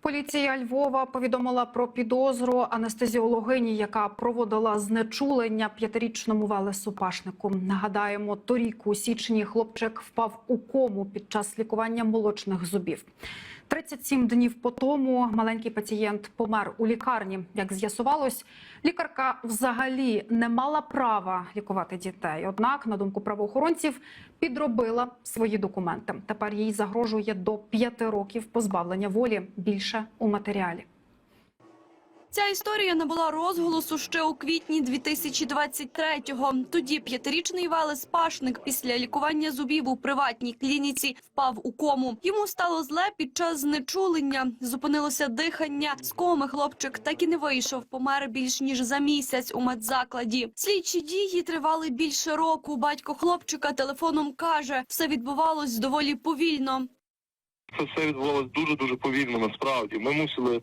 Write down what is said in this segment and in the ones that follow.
Поліція Львова повідомила про підозру анестезіологині, яка проводила знечулення п'ятирічному Велесу Пашнику. Нагадаємо, торік у січні хлопчик впав у кому під час лікування молочних зубів. 37 днів по тому маленький пацієнт помер у лікарні. Як з'ясувалось, лікарка взагалі не мала права лікувати дітей. Однак, на думку правоохоронців, підробила свої документи. Тепер їй загрожує до п'яти років позбавлення волі. Більше у матеріалі. Ця історія набула розголосу ще у квітні 2023-го. Тоді п'ятирічний Велес Пашник після лікування зубів у приватній клініці впав у кому. Йому стало зле під час знечулення. Зупинилося дихання. З коми хлопчик так і не вийшов. Помер більш ніж за місяць у медзакладі. Слідчі дії тривали більше року. Батько хлопчика телефоном каже, все відбувалось доволі повільно. Це все відбувалося дуже дуже повільно. Насправді ми мусили,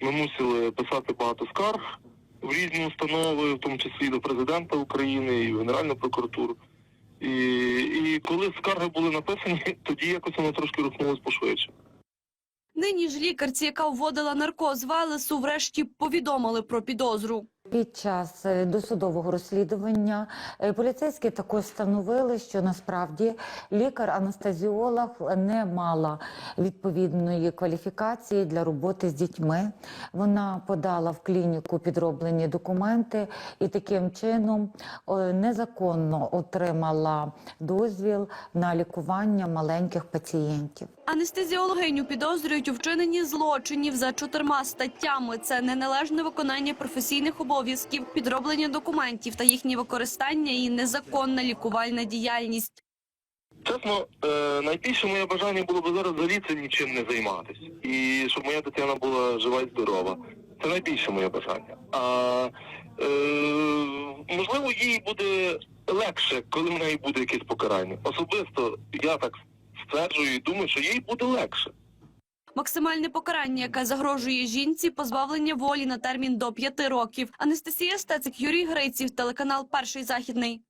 ми мусили писати багато скарг в різні установи, в тому числі до президента України, і в Генеральну прокуратуру. І, і коли скарги були написані, тоді якось воно трошки рухнулося пошвидше. Нині ж лікарці, яка вводила наркоз Велесу, врешті повідомили про підозру. Під час е, досудового розслідування е, поліцейські також встановили, що насправді лікар-анестезіолог не мала відповідної кваліфікації для роботи з дітьми. Вона подала в клініку підроблені документи і таким чином е, незаконно отримала дозвіл на лікування маленьких пацієнтів. Анестезіологиню підозрюють у вчиненні злочинів за чотирма статтями: це неналежне виконання професійних обов'язків, підроблення документів та їхнє використання і незаконна лікувальна діяльність. Чесно, е, найбільше моє бажання було б зараз взагалі нічим не займатися. І щоб моя дитина була жива і здорова. Це найбільше моє бажання. А е, можливо, їй буде легше, коли в неї буде якесь покарання. Особисто я так стверджую і думаю, що їй буде легше. Максимальне покарання, яке загрожує жінці, позбавлення волі на термін до п'яти років. Анастасія Стецик, Юрій Гриців, телеканал Перший західний.